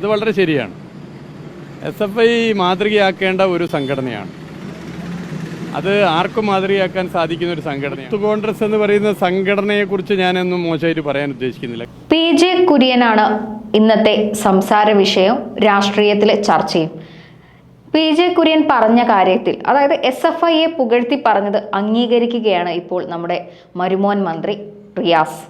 അത് വളരെ ശരിയാണ്. എസ് എഫ് ഐ മാതൃകയാക്കേണ്ട ഒരു സംഘടനയാണ്. അത് ആർക്കും മാതൃകയാക്കാൻ സാധിക്കുന്ന ഒരു സംഘടന കോൺഗ്രസ് എന്ന് പറയുന്ന സംഘടനയെ കുറിച്ച് ഞാനൊന്നും മോശമായിട്ട് പറയാൻ ഉദ്ദേശിക്കുന്നില്ല. പി ജെ കുര്യനാണ് ഇന്നത്തെ സംസാര വിഷയം രാഷ്ട്രീയത്തിലെ ചർച്ചയും പി ജെ കുര്യൻ പറഞ്ഞ കാര്യത്തിൽ അതായത് എസ് എഫ് ഐയെ പുകഴ്ത്തി പറഞ്ഞത് അംഗീകരിക്കുകയാണ് ഇപ്പോൾ നമ്മുടെ മരുമോൻ മന്ത്രി Riyas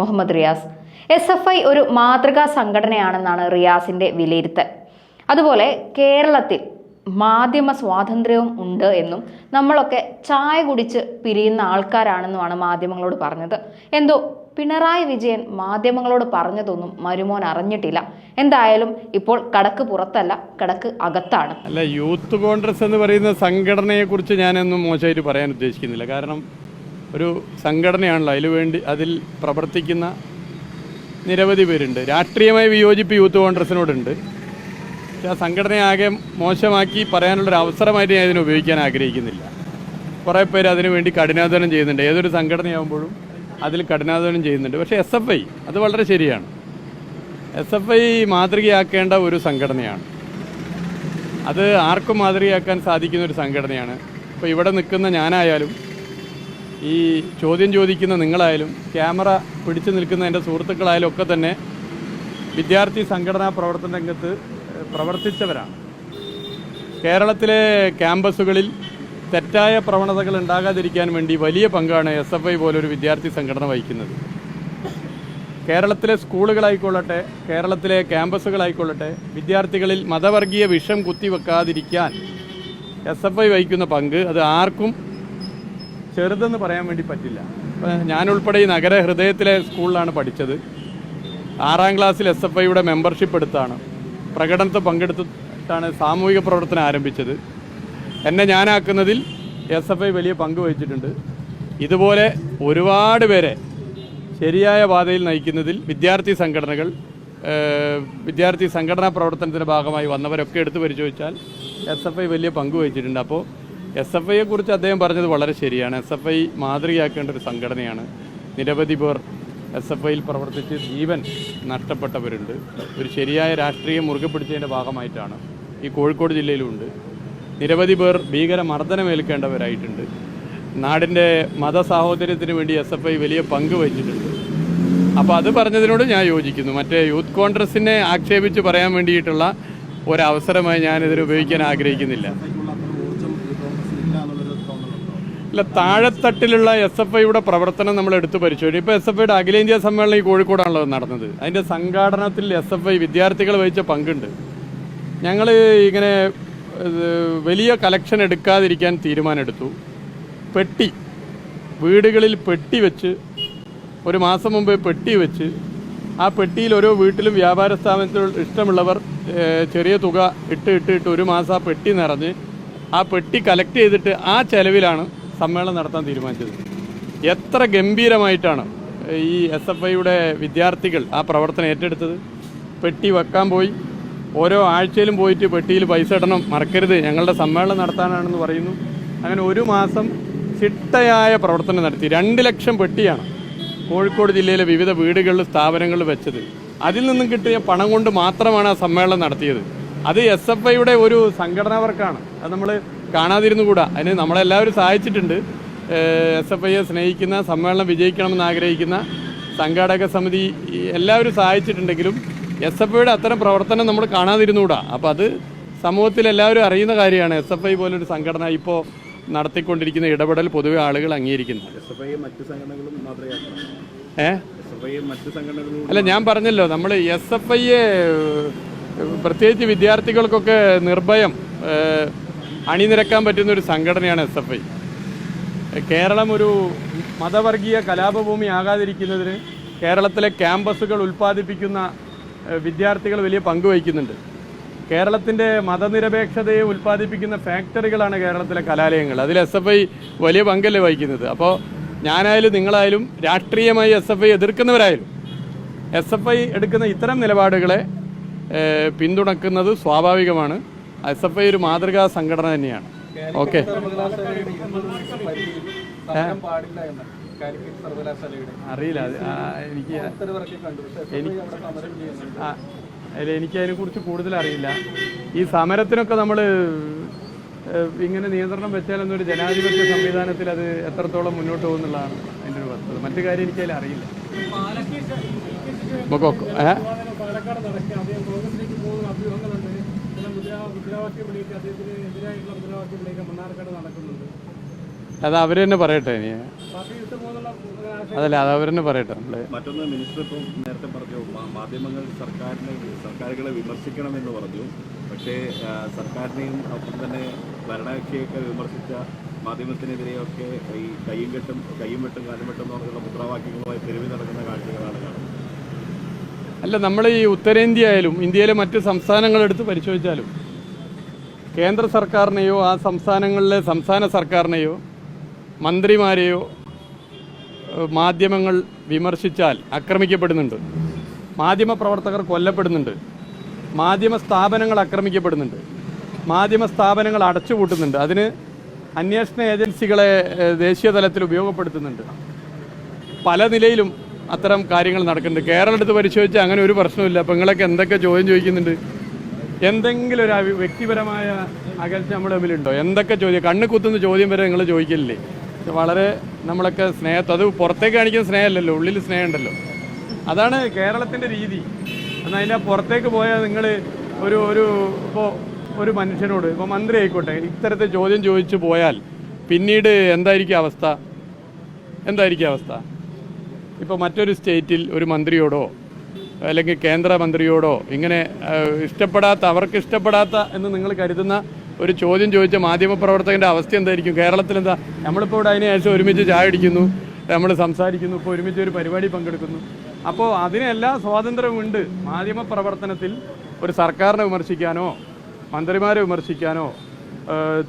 Muhammad Riyas. S F I ഒരു മാതൃകാ സംഘടനയാണെന്നാണ് റിയാസിന്റെ വിലയിരുത്തൽ. അതുപോലെ കേരളത്തിൽ മാധ്യമ സ്വാതന്ത്ര്യവും ഉണ്ട് എന്നും നമ്മളൊക്കെ ചായ കുടിച്ച് പിരിയുന്ന ആൾക്കാരാണെന്നുമാണ് മാധ്യമങ്ങളോട് പറഞ്ഞത്. എന്തോ പിണറായി വിജയൻ മാധ്യമങ്ങളോട് പറഞ്ഞതൊന്നും മരുമോൻ അറിഞ്ഞിട്ടില്ല. എന്തായാലും ഇപ്പോൾ കടക്ക് പുറത്തല്ല കടക്ക് അകത്താണ്. അല്ല യൂത്ത് കോൺഗ്രസ് എന്ന് പറയുന്ന സംഘടനയെക്കുറിച്ച് ഞാനൊന്നും മോശമായിട്ട് പറയാൻ ഉദ്ദേശിക്കുന്നില്ല. കാരണം ഒരു സംഘടനയാണല്ലോ അതിൽ വേണ്ടി അതിൽ പ്രവർത്തിക്കുന്ന നിരവധി പേരുണ്ട്. രാഷ്ട്രീയമായ വിയോജിപ്പ് യൂത്ത് കോൺഗ്രസിനോടുണ്ട്. പക്ഷേ ആ സംഘടനയെ ആകെ മോശമാക്കി പറയാനുള്ളൊരു അവസരമായിട്ട് ഞാൻ ഇതിനെ ഉപയോഗിക്കാൻ ആഗ്രഹിക്കുന്നില്ല. കുറേ പേര് അതിനുവേണ്ടി കഠിനാധ്വാനം ചെയ്യുന്നുണ്ട്. ഏതൊരു സംഘടനയാകുമ്പോഴും അതിൽ കഠിനാധ്വാനം ചെയ്യുന്നുണ്ട്. പക്ഷേ എസ് എഫ് ഐ അത് വളരെ ശരിയാണ്. എസ് എഫ് ഐ മാതൃകയാക്കേണ്ട ഒരു സംഘടനയാണ്. അത് ആർക്കും മാതൃകയാക്കാൻ സാധിക്കുന്ന ഒരു സംഘടനയാണ്. ഇപ്പോൾ ഇവിടെ നിൽക്കുന്ന ഞാനായാലും ഈ ചോദ്യം ചോദിക്കുന്ന നിങ്ങളായാലും ക്യാമറ പിടിച്ചു നിൽക്കുന്ന എന്റെ സുഹൃത്തുക്കളായാലും ഒക്കെ തന്നെ വിദ്യാർത്ഥി സംഘടനാ പ്രവർത്തന രംഗത്ത് പ്രവർത്തിച്ചവരാണ്. കേരളത്തിലെ ക്യാമ്പസുകളിൽ തെറ്റായ പ്രവണതകൾ ഉണ്ടാകാതിരിക്കാൻ വേണ്ടി വലിയ പങ്കാണ് എസ് എഫ് ഐ പോലൊരു വിദ്യാർത്ഥി സംഘടന വഹിക്കുന്നത്. കേരളത്തിലെ സ്കൂളുകളായിക്കൊള്ളട്ടെ കേരളത്തിലെ ക്യാമ്പസുകളായിക്കൊള്ളട്ടെ വിദ്യാർത്ഥികളിൽ മതവർഗീയ വിഷം കുത്തിവെക്കാതിരിക്കാൻ എസ് എഫ് ഐ വഹിക്കുന്ന പങ്ക് അത് ആർക്കും ചെറുതെന്ന് പറയാൻ വേണ്ടി പറ്റില്ല. ഞാനുൾപ്പെടെ ഈ നഗര ഹൃദയത്തിലെ സ്കൂളിലാണ് പഠിച്ചത്. ആറാം ക്ലാസ്സിൽ എസ് എഫ് ഐയുടെ മെമ്പർഷിപ്പ് എടുത്താണ്. പ്രകടനത്തെ പങ്കെടുത്തിട്ടാണ് സാമൂഹിക പ്രവർത്തനം ആരംഭിച്ചത്. എന്നെ ഞാനാക്കുന്നതിൽ എസ് എഫ് ഐ വലിയ പങ്ക് വഹിച്ചിട്ടുണ്ട്. ഇതുപോലെ ഒരുപാട് പേരെ ശരിയായ പാതയിൽ നയിക്കുന്നതിൽ വിദ്യാർത്ഥി സംഘടനകൾ വിദ്യാർത്ഥി സംഘടനാ പ്രവർത്തനത്തിന്റെ ഭാഗമായി വന്നവരൊക്കെ എടുത്തു പരിശോധിച്ചാൽ എസ് എഫ് ഐ വലിയ പങ്ക് വഹിച്ചിട്ടുണ്ട്. അപ്പോൾ എസ് എഫ് ഐയെ കുറിച്ച് അദ്ദേഹം പറഞ്ഞത് വളരെ ശരിയാണ്. എസ് എഫ് ഐ മാതൃകയാക്കേണ്ട ഒരു സംഘടനയാണ്. നിരവധി പേർ എസ് എഫ് ഐയിൽ പ്രവർത്തിച്ച് ജീവൻ നഷ്ടപ്പെട്ടവരുണ്ട്. ഒരു ശരിയായ രാഷ്ട്രീയം മുറുകെ പിടിച്ചതിന്റെ ഭാഗമായിട്ടാണ് ഈ കോഴിക്കോട് ജില്ലയിലുമുണ്ട് നിരവധി പേർ ഭീകര മർദ്ദനമേൽക്കേണ്ടവരായിട്ടുണ്ട് നാടിന്റെ മതസാഹോദര്യത്തിന് വേണ്ടി എസ് എഫ് ഐ വലിയ പങ്ക് വഹിച്ചിട്ടുണ്ട്. അപ്പോൾ അത് പറഞ്ഞതിനോട് ഞാൻ യോജിക്കുന്നു. മറ്റേ യൂത്ത് കോൺഗ്രസിനെ ആക്ഷേപിച്ച് പറയാൻ വേണ്ടിയിട്ടുള്ള ഒരവസരമായി ഞാനിതിനുപയോഗിക്കാൻ ആഗ്രഹിക്കുന്നില്ല. ഇല്ല താഴെത്തട്ടിലുള്ള എസ് എഫ് ഐയുടെ പ്രവർത്തനം നമ്മൾ എടുത്തു പരിശോധിച്ചു. ഇപ്പോൾ എസ് എഫ് ഐയുടെ അഖിലേന്ത്യാ സമ്മേളനം ഈ കോഴിക്കോടാണല്ലോ നടന്നത്. അതിന്റെ സംഘാടനത്തിൽ എസ് എഫ് ഐ വിദ്യാർത്ഥികൾ വഹിച്ച പങ്കുണ്ട്. ഞങ്ങൾ ഇങ്ങനെ വലിയ കലക്ഷൻ എടുക്കാതിരിക്കാൻ തീരുമാനമെടുത്തു. പെട്ടി വീടുകളിൽ പെട്ടി വെച്ച് ഒരു മാസം മുമ്പ് പെട്ടി വെച്ച് ആ പെട്ടിയിൽ ഓരോ വീട്ടിലും വ്യാപാര സ്ഥാപനത്തിൽ ഇഷ്ടമുള്ളവർ ചെറിയ തുക ഇട്ട് ഇട്ട് ഇട്ട് ഒരു മാസം ആ പെട്ടി നിറഞ്ഞ് ആ പെട്ടി കളക്ട് ചെയ്തിട്ട് ആ ചെലവിലാണ് സമ്മേളനം നടത്താൻ തീരുമാനിച്ചത്. എത്ര ഗംഭീരമായിട്ടാണ് ഈ എസ് എഫ് ഐയുടെ വിദ്യാർത്ഥികൾ ആ പ്രവർത്തനം ഏറ്റെടുത്തത്. പെട്ടി വെക്കാൻ പോയി. ഓരോ ആഴ്ചയിലും പോയിട്ട് പെട്ടിയിൽ പൈസ ഇടണം. മറക്കരുത്. ഞങ്ങളുടെ സമ്മേളനം നടത്താനാണെന്ന് പറയുന്നു. അങ്ങനെ ഒരു മാസം ചിട്ടയായ പ്രവർത്തനം നടത്തി. രണ്ട് ലക്ഷം പെട്ടിയാണ് കോഴിക്കോട് ജില്ലയിലെ വിവിധ വീടുകളിൽ സ്ഥാപനങ്ങളിൽ വെച്ചത്. അതിൽ നിന്നും കിട്ടിയ പണം കൊണ്ട് മാത്രമാണ് ആ സമ്മേളനം നടത്തിയത്. അത് എസ് എഫ് ഐയുടെ ഒരു സംഘടനാ വർക്കാണ്. അത് നമ്മൾ കാണാതിരുന്നുകൂടാ. അതിന് നമ്മളെല്ലാവരും സഹായിച്ചിട്ടുണ്ട്. എസ് എഫ് ഐയെ സ്നേഹിക്കുന്ന സമ്മേളനം വിജയിക്കണമെന്ന് ആഗ്രഹിക്കുന്ന സംഘാടക സമിതി എല്ലാവരും സഹായിച്ചിട്ടുണ്ടെങ്കിലും എസ് എഫ് ഐയുടെ അത്തരം പ്രവർത്തനം നമ്മൾ കാണാതിരുന്നുകൂടാ. അപ്പോൾ അത് സമൂഹത്തിൽ എല്ലാവരും അറിയുന്ന കാര്യമാണ്. എസ് എഫ് ഐ പോലൊരു സംഘടന ഇപ്പോൾ നടത്തിക്കൊണ്ടിരിക്കുന്ന ഇടപെടൽ പൊതുവെ ആളുകൾ മാതൃകയാക്കണം ഏ? അല്ല ഞാൻ പറഞ്ഞല്ലോ നമ്മൾ എസ് എഫ് ഐയെ പ്രത്യേകിച്ച് വിദ്യാർത്ഥികൾക്കൊക്കെ നിർഭയം അണിനിരക്കാൻ പറ്റുന്ന ഒരു സംഘടനയാണ് എസ് എഫ് ഐ. കേരളം ഒരു മതവർഗീയ കലാപഭൂമി ആകാതിരിക്കുന്നതിന് കേരളത്തിലെ ക്യാമ്പസുകൾ ഉൽപ്പാദിപ്പിക്കുന്ന വിദ്യാർത്ഥികൾ വലിയ പങ്കുവഹിക്കുന്നുണ്ട് കേരളത്തിന്റെ മതനിരപേക്ഷതയെ ഉൽപ്പാദിപ്പിക്കുന്ന ഫാക്ടറികളാണ് കേരളത്തിലെ കലാലയങ്ങൾ. അതിൽ എസ് എഫ് ഐ വലിയ പങ്കല്ലേ വഹിക്കുന്നത്. അപ്പോൾ ഞാനായാലും നിങ്ങളായാലും രാഷ്ട്രീയമായി എസ് എഫ് ഐ എതിർക്കുന്നവരായാലും എസ് എഫ് ഐ എടുക്കുന്ന ഇത്തരം നിലപാടുകളെ പിന്തുണക്കുന്നത് സ്വാഭാവികമാണ്. എസ് എഫ് ഐ ഒരു മാതൃകാ സംഘടന തന്നെയാണ്. ഓക്കെ. അറിയില്ല. എനിക്ക് പക്ഷേ എനിക്ക് അതിനെക്കുറിച്ച് കൂടുതൽ അറിയില്ല. ഈ സമരത്തിനൊക്കെ നമ്മൾ ഇങ്ങനെ നിയന്ത്രണം വെച്ചാലൊന്നും ഒരു ജനാധിപത്യ സംവിധാനത്തിൽ അത് എത്രത്തോളം മുന്നോട്ട് പോകുന്നുള്ളതാണ് അതിന്റെ ഒരു വസ്തുത. മറ്റു കാര്യം എനിക്കതിൽ അറിയില്ല. നമുക്കൊക്കെ അത് അവർ തന്നെ പറയട്ടെ ഇനി. അതല്ല അത് അവർ തന്നെ പറയട്ടെ. മറ്റൊന്ന് മിനിസ്റ്റർ ഇപ്പം നേരത്തെ പറഞ്ഞു മാധ്യമങ്ങൾ സർക്കാരിനെ സർക്കാരുകളെ വിമർശിക്കണമെന്ന് പറഞ്ഞു. പക്ഷേ സർക്കാരിനെയും ഒപ്പം തന്നെ ഭരണകക്ഷിയൊക്കെ വിമർശിച്ച മാധ്യമത്തിനെതിരെയൊക്കെ ഈ കയ്യും കെട്ടും കയ്യും വെട്ടും കാലും വെട്ടും എന്ന് പറഞ്ഞുള്ള മുദ്രാവാക്യങ്ങളുമായി തെരുവിൽ നടക്കുന്ന കാഴ്ചകളാണ് കാണുന്നത്. അല്ല നമ്മൾ ഈ ഉത്തരേന്ത്യ ആയാലും ഇന്ത്യയിലെ മറ്റ് സംസ്ഥാനങ്ങളെടുത്ത് പരിശോധിച്ചാലും കേന്ദ്ര സർക്കാരിനെയോ ആ സംസ്ഥാനങ്ങളിലെ സംസ്ഥാന സർക്കാരിനെയോ മന്ത്രിമാരെയോ മാധ്യമങ്ങൾ വിമർശിച്ചാൽ ആക്രമിക്കപ്പെടുന്നുണ്ട്. മാധ്യമ പ്രവർത്തകർ കൊല്ലപ്പെടുന്നുണ്ട്. മാധ്യമ സ്ഥാപനങ്ങൾ ആക്രമിക്കപ്പെടുന്നുണ്ട്. മാധ്യമ സ്ഥാപനങ്ങൾ അടച്ചുപൂട്ടുന്നുണ്ട്. അതിന് അന്വേഷണ ഏജൻസികളെ ദേശീയ തലത്തിൽ ഉപയോഗപ്പെടുത്തുന്നുണ്ട്. പല നിലയിലും അത്തരം കാര്യങ്ങൾ നടക്കുന്നുണ്ട്. കേരളം എടുത്ത് പരിശോധിച്ചാൽ അങ്ങനെ ഒരു പ്രശ്നമില്ല അപ്പം നിങ്ങളൊക്കെ എന്തൊക്കെ ചോദ്യം ചോദിക്കുന്നുണ്ട്? എന്തെങ്കിലും ഒരു വ്യക്തിപരമായ അകൽച്ച നമ്മുടെ തമ്മിലുണ്ടോ എന്തൊക്കെ ചോദ്യം? കണ്ണ് കുത്തുന്ന ചോദ്യം വരെ നിങ്ങൾ ചോദിക്കില്ലേ വളരെ നമ്മളൊക്കെ സ്നേഹത്തെ അത് പുറത്തേക്ക് കാണിക്കുന്ന സ്നേഹമല്ലല്ലോ ഉള്ളിൽ സ്നേഹമുണ്ടല്ലോ. അതാണ് കേരളത്തിന്റെ രീതി. എന്നാൽ അതിന്റെ പുറത്തേക്ക് പോയാൽ നിങ്ങൾ ഒരു ഒരു ഇപ്പോൾ ഒരു മനുഷ്യനോട് ഇപ്പോൾ മന്ത്രി ആയിക്കോട്ടെ ഇത്തരത്തെ ചോദ്യം ചോദിച്ചു പോയാൽ പിന്നീട് എന്തായിരിക്കും അവസ്ഥ? എന്തായിരിക്കും അവസ്ഥ? ഇപ്പോൾ മറ്റൊരു സ്റ്റേറ്റിൽ ഒരു മന്ത്രിയോടോ അല്ലെങ്കിൽ കേന്ദ്രമന്ത്രിയോടോ ഇങ്ങനെ ഇഷ്ടപ്പെടാത്ത അവർക്ക് ഇഷ്ടപ്പെടാത്ത എന്ന് നിങ്ങൾ കരുതുന്ന ഒരു ചോദ്യം ചോദിച്ച മാധ്യമപ്രവർത്തകന്റെ അവസ്ഥ എന്തായിരിക്കും? കേരളത്തിൽ എന്താ നമ്മളിപ്പോൾ ഇവിടെ അതിനെ ശേഷം ഒരുമിച്ച് ചായ അടിക്കുന്നു നമ്മൾ സംസാരിക്കുന്നു ഇപ്പോൾ ഒരുമിച്ച് ഒരു പരിപാടി പങ്കെടുക്കുന്നു. അപ്പോൾ അതിനെല്ലാ സ്വാതന്ത്ര്യമുണ്ട് മാധ്യമപ്രവർത്തനത്തിൽ ഒരു സർക്കാരിനെ വിമർശിക്കാനോ മന്ത്രിമാരെ വിമർശിക്കാനോ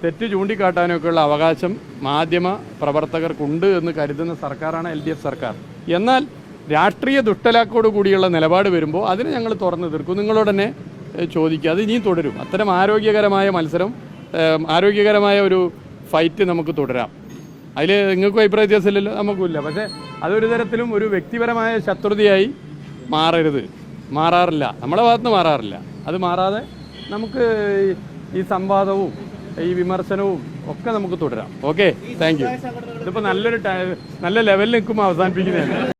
തെറ്റ് ചൂണ്ടിക്കാട്ടാനൊക്കെയുള്ള അവകാശം മാധ്യമ പ്രവർത്തകർക്കുണ്ട് എന്ന് കരുതുന്ന സർക്കാരാണ് എൽ ഡി എഫ് സർക്കാർ. എന്നാൽ രാഷ്ട്രീയ ദുഷ്ടലാക്കോട് കൂടിയുള്ള നിലപാട് വരുമ്പോൾ അതിനെ ഞങ്ങൾ തുറന്നു തീർക്കും നിങ്ങളോട് തന്നെ ചോദിക്കുക. അത് ഇനിയും തുടരും. അത്തരം ആരോഗ്യകരമായ മത്സരം ആരോഗ്യകരമായ ഒരു ഫൈറ്റ് നമുക്ക് തുടരാം. അതിൽ നിങ്ങൾക്കും അഭിപ്രായ വ്യത്യാസമില്ലല്ലോ? നമുക്കുമില്ല. പക്ഷേ അതൊരു തരത്തിലും ഒരു വ്യക്തിപരമായ ശത്രുതയായി മാറരുത്. മാറാറില്ല. നമ്മളെ ഭാഗത്ത് മാറാറില്ല. അത് മാറാതെ നമുക്ക് ഈ സംവാദവും ഈ വിമർശനവും ഒക്കെ നമുക്ക് തുടരാം. ഓക്കെ താങ്ക് യു ഇതിപ്പോൾ നല്ലൊരു നല്ല ലെവലിൽ നിൽക്കുമ്പോൾ അവസാനിപ്പിക്കുന്നതല്ല?